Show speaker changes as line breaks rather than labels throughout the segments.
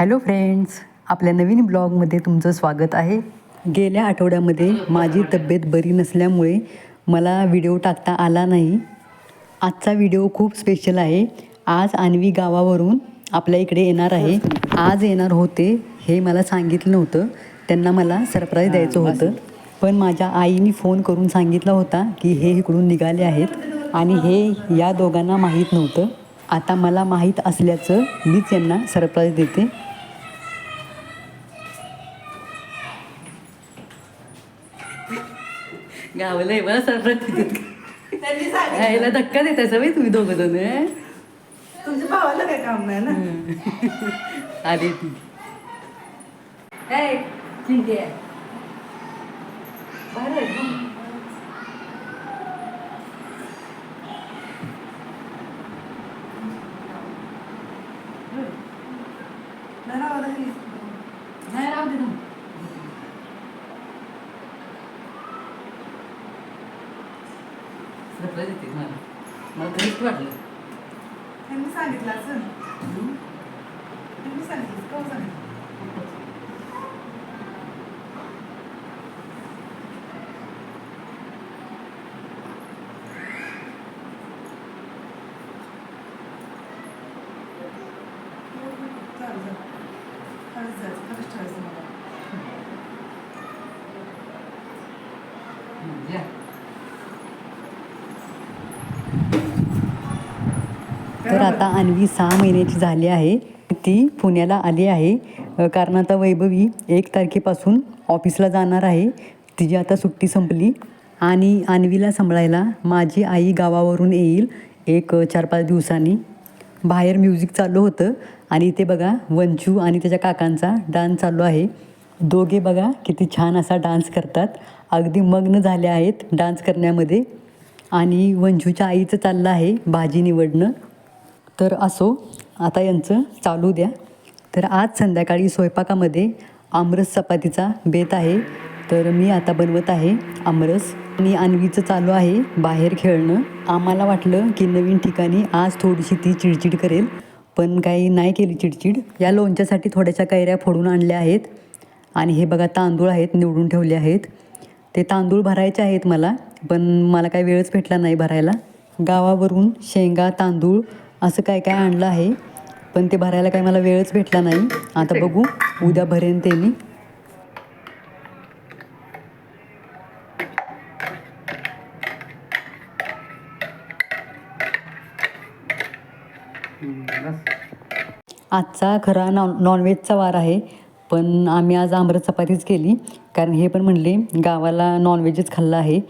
Hello friends आपल्या नवीन ब्लॉगमध्ये तुमचं स्वागत आहे. गेल्या आठवड्यामध्ये माझी तब्येत बरी नसल्यामुळे मला व्हिडिओ टाकता आला नाही. आजचा व्हिडिओ खूप स्पेशल आहे. आज अन्वी गावावरून आपल्या इकडे येणार आहे. आज येणार होते हे मला सांगितलं नव्हतं. त्यांना मला सरप्राईज द्यायचं होतं. पण माझ्या आईने फोन करून सांगितला होता की हे इकडून निघाले आहेत. आणि हे या दोघांना माहीत नव्हतं. आता मला माहीत असल्याचं मीच यांना सरप्राईज देते. गावलं आहे मला सरप्राईज
त्यांनी सांगितलं.
यायला धक्का देताय सवय तुम्ही दोघं जण?
तुमच्या भावाला काय काम नाही ना?
आली ती. काय चिंटी आहे.
हे-
नाही राहू दे सरप्राईज देते मला मला तरीच वाटलं
त्यांनी सांगितलं असं त्यांनी सांगितलं का सांगितलं चालेल, चालेल. खरंच जायचं, खरंच ठेवायचं मला.
या. तर आता अन्वी सहा महिन्याची झाली आहे. ती पुण्याला आली आहे. कारण आता वैभवी एक तारखेपासून ऑफिसला जाणार आहे. तिची आता सुट्टी संपली आणि अन्वीला सांभाळायला माझी आई गावावरून येईल एक चार पाच दिवसांनी. बाहेर म्युझिक चालू होतं आणि इथे बघा वंचू आणि त्याच्या काकांचा डान्स चालू आहे. दोघे बघा किती छान असा डान्स करतात. अगदी मग्न झाले आहेत डान्स करण्यामध्ये. आणि वंशूच्या आईचं चाललं आहे भाजी निवडणं. तर असो आता यांचं चालू द्या. तर आज संध्याकाळी स्वयंपाकामध्ये आमरस चपातीचा बेत आहे. तर मी आता बनवत आहे आमरस. आणि अन्वीचं चालू आहे बाहेर खेळणं. आम्हाला वाटलं की नवीन ठिकाणी आज थोडीशी ती चिडचिड करेल पण काही नाही केली चिडचिड. या लोणच्यासाठी थोड्याशा कैऱ्या फोडून आणल्या आहेत. आणि हे बघा तांदूळ आहेत निवडून ठेवले आहेत. ते तांदूळ भरायचे आहेत मला पण मला काही वेळच भेटला नाही भरायला. गावावरून शेंगा तांदूळ असं काय काय आणलं आहे पण ते भरायला काही मला वेळच भेटला नाही. आता बघू उद्या भरेन ते मी. आजचा खरा नॉन नॉनव्हेजचा वार आहे पण आम्ही आज आमरस चपातीच केली. कारण हे पण म्हणले गावाला नॉनव्हेजच खाल्लं आहे.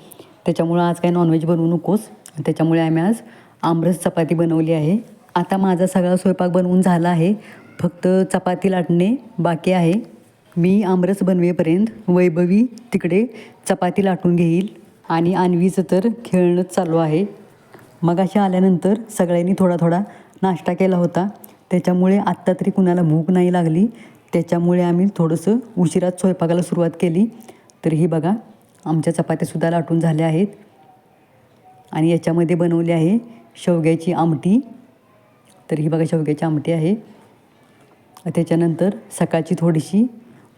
त्याच्यामुळं आज काही नॉनव्हेज बनवू नकोस. त्याच्यामुळे आम्ही आज आमरस चपाती बनवली आहे. आता माझा सगळा स्वयंपाक बनवून झाला आहे. फक्त चपाती लाटणे बाकी आहे. मी आमरस बनवेपर्यंत वैभवी तिकडे चपाती लाटून घेईल आणि आणवीचं तर खेळणंच चालू आहे. मग अशा आल्यानंतर सगळ्यांनी थोडा थोडा नाश्ता केला होता. त्याच्यामुळे आत्ता तरी कुणाला भूक नाही लागली. त्याच्यामुळे आम्ही थोडंसं उशिरात स्वयंपाकाला सुरुवात केली. तर ही बघा आमच्या चपात्यासुद्धा लाटून झाल्या आहेत. आणि याच्यामध्ये बनवले आहे शेवग्याची आमटी. तर ही बघा शेवग्याची आमटी आहे. त्याच्यानंतर सकाळची थोडीशी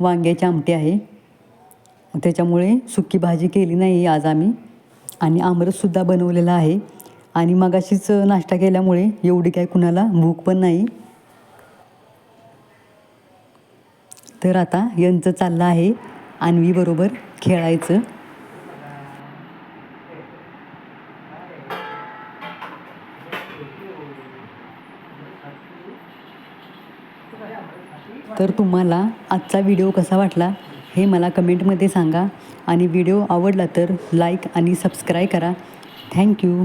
वांग्याची आमटी आहे. त्याच्यामुळे सुकी भाजी केली नाही आज आम्ही. आणि आमरससुद्धा बनवलेला आहे. आणि मगाशीच नाश्ता केल्यामुळे एवढी काय कुणाला भूक पण नाही. तर आता यांचं चाललं आहे. आणवीबरोबर खेळायचं. तर तुम्हाला आजचा व्हिडिओ कसा वाटला हे मला कमेंटमध्ये सांगा आणि व्हिडिओ आवडला तर लाईक आणि सबस्क्राईब करा. थँक्यू.